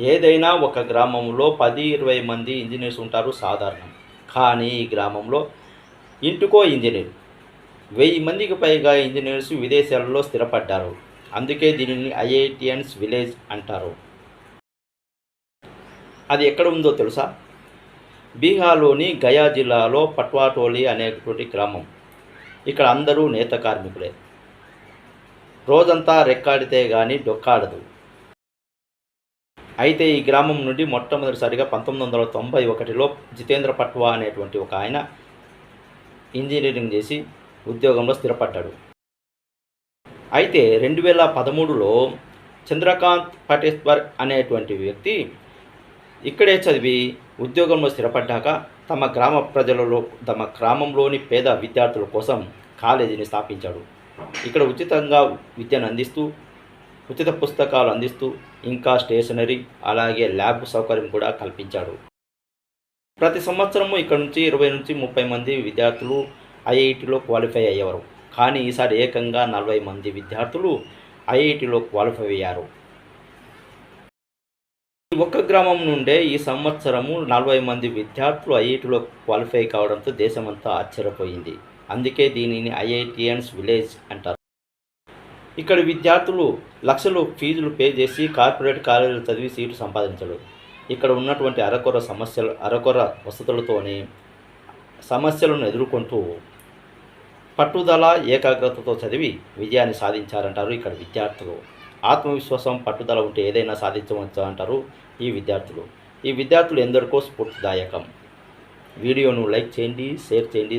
ఏదైనా ఒక గ్రామంలో పది ఇరవై మంది ఇంజనీర్స్ ఉంటారు సాధారణం. కానీ ఈ గ్రామంలో ఇంటికో ఇంజనీర్. వెయ్యి మందికి పైగా ఇంజనీర్స్ విదేశాలలో స్థిరపడ్డారు. అందుకే దీనిని ఐఐటియన్స్ విలేజ్ అంటారు. అది ఎక్కడ ఉందో తెలుసా? బీహార్లోని గయా జిల్లాలో పట్వాటోలి అనేటువంటి గ్రామం. ఇక్కడ అందరూ నేత కార్మికులే. రోజంతా రెక్కాడితే కానీ డొక్కాడదు. అయితే ఈ గ్రామం నుండి మొట్టమొదటిసారిగా పంతొమ్మిది వందల తొంభై ఒకటిలో జితేంద్ర పట్వా అనేటువంటి ఒక ఆయన ఇంజనీరింగ్ చేసి ఉద్యోగంలో స్థిరపడ్డాడు. అయితే రెండు వేల పదమూడులో చంద్రకాంత్ పటేశ్వర్ అనేటువంటి వ్యక్తి ఇక్కడే చదివి ఉద్యోగంలో స్థిరపడ్డాక తమ గ్రామ ప్రజలలో తమ గ్రామంలోని పేద విద్యార్థుల కోసం కాలేజీని స్థాపించాడు. ఇక్కడ ఉచితంగా విద్యను అందిస్తూ ఉచిత పుస్తకాలు అందిస్తూ ఇంకా స్టేషనరీ అలాగే ల్యాబ్ సౌకర్యం కూడా కల్పించాడు. ప్రతి సంవత్సరము ఇక్కడ నుంచి ఇరవై నుంచి ముప్పై మంది విద్యార్థులు ఐఐటిలో క్వాలిఫై అయ్యేవారు. కానీ ఈసారి ఏకంగా నలభై మంది విద్యార్థులు ఐఐటిలో క్వాలిఫై అయ్యారు. ఈ ఒక్క గ్రామం నుండే ఈ సంవత్సరము నలభై మంది విద్యార్థులు ఐఐటిలో క్వాలిఫై కావడంతో దేశమంతా ఆశ్చర్యపోయింది. అందుకే దీనిని ఐఐటియన్స్ విలేజ్ అంటారు. ఇక్కడ విద్యార్థులు లక్షలు ఫీజులు పే చేసి కార్పొరేట్ కాలేజీలు చదివి సీటు సంపాదించడు. ఇక్కడ ఉన్నటువంటి అరకొర సమస్యలు అరకొర వసతులతోని సమస్యలను ఎదుర్కొంటూ పట్టుదల ఏకాగ్రతతో చదివి విజయాన్ని సాధించారంటారు ఇక్కడ విద్యార్థులు. ఆత్మవిశ్వాసం పట్టుదల ఉంటే ఏదైనా సాధించవచ్చు అంటారు ఈ విద్యార్థులు. ఈ విద్యార్థులు ఎందరికో స్ఫూర్తిదాయకం. వీడియోను లైక్ చేయండి షేర్ చేయండి.